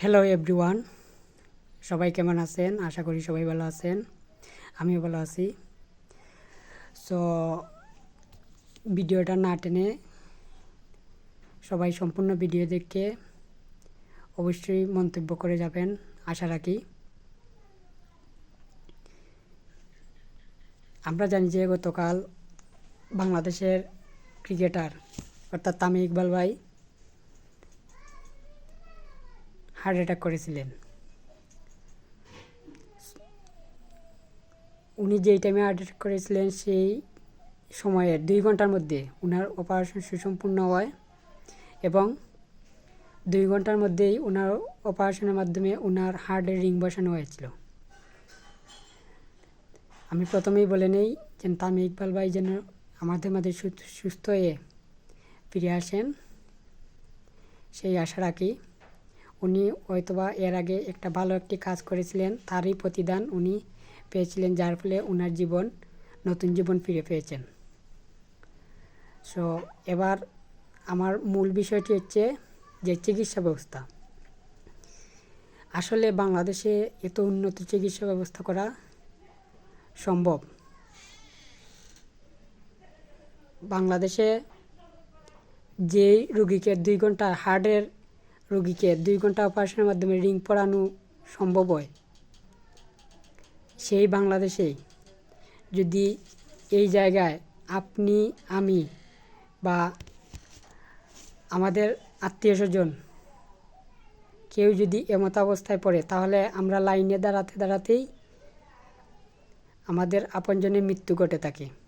Hello everyone সবাই কেমন আছেন? আশা করি সবাই ভালো আছেন। আমিও ভালো আছি। সো ভিডিওটা না টেনে সবাই সম্পূর্ণ ভিডিও দেখে অবশ্যই মন্তব্য করে যাবেন, আশা রাখি। আমরা জানি যে গতকাল বাংলাদেশের ক্রিকেটার অর্থাৎ তামিম ইকবাল ভাই হার্ট অ্যাটাক করেছিলেন। উনি যেই টাইমে হার্ট অ্যাটাক করেছিলেন, সেই সময়ের দুই ঘণ্টার মধ্যে ওনার অপারেশন সুসম্পূর্ণ হয় এবং দুই ঘণ্টার মধ্যেই ওনার অপারেশনের মাধ্যমে ওনার হার্টের রিং বসানো হয়েছিল। আমি প্রথমেই বলে নেই যে তামি ইকবাল ভাই যেন আমাদের মাঝে সুস্থ হয়ে ফিরে আসেন, সেই আশা রাখি। উনি হয়তোবা এর আগে একটা ভালো একটি কাজ করেছিলেন, তারই প্রতিদান উনি পেয়েছিলেন, যার ফলে ওনার জীবন, নতুন জীবন ফিরে পেয়েছেন। সো এবার আমার মূল বিষয়টি হচ্ছে যে চিকিৎসা ব্যবস্থা। আসলে বাংলাদেশে এত উন্নত চিকিৎসা ব্যবস্থা করা সম্ভব। বাংলাদেশে যেই রুগীকে দুই ঘণ্টা হার্টের রোগীকে দুই ঘণ্টা অপারেশনের মাধ্যমে রিং পরানো সম্ভব হয়? সেই বাংলাদেশেই। যদি এই জায়গায় আপনি, আমি বা আমাদের আত্মীয় স্বজন কেউ যদি এমত অবস্থায় পড়ে, তাহলে আমরা লাইনে দাঁড়াতে দাঁড়াতেই আমাদের আপনজনের মৃত্যু ঘটে থাকে।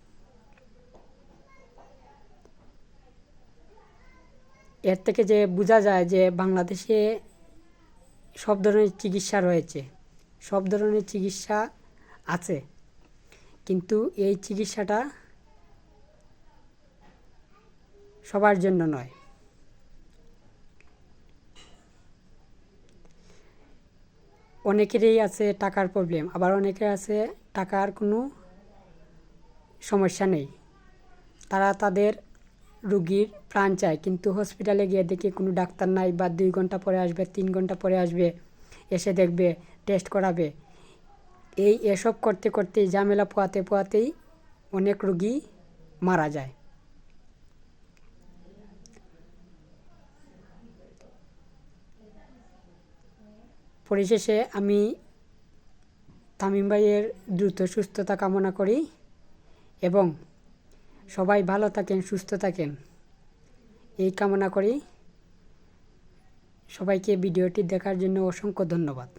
এর থেকে যে বোঝা যায় যে বাংলাদেশে সব ধরনের চিকিৎসা রয়েছে, সব ধরনের চিকিৎসা আছে, কিন্তু এই চিকিৎসাটা সবার জন্য নয়। অনেকেরই আছে টাকার প্রবলেম আবার অনেকের আছে টাকার কোনো সমস্যা নেই। তারা তাদের রুগীর প্রাণ চায়, কিন্তু হসপিটালে গিয়ে দেখে কোনো ডাক্তার নাই বা দুই ঘণ্টা পরে আসবে, তিন ঘণ্টা পরে আসবে, এসে দেখবে টেস্ট করাবে। এই এসব করতে করতে ঝামেলা পোয়াতে পোয়াতেই অনেক রুগী মারা যায়। পরিশেষে আমি তামিম ভাইয়ের দ্রুত সুস্থতা কামনা করি এবং সবাই ভালো থাকেন সুস্থ থাকেন। এই কামনা করি। সবাইকে ভিডিওটি দেখার জন্য অসংখ্য ধন্যবাদ।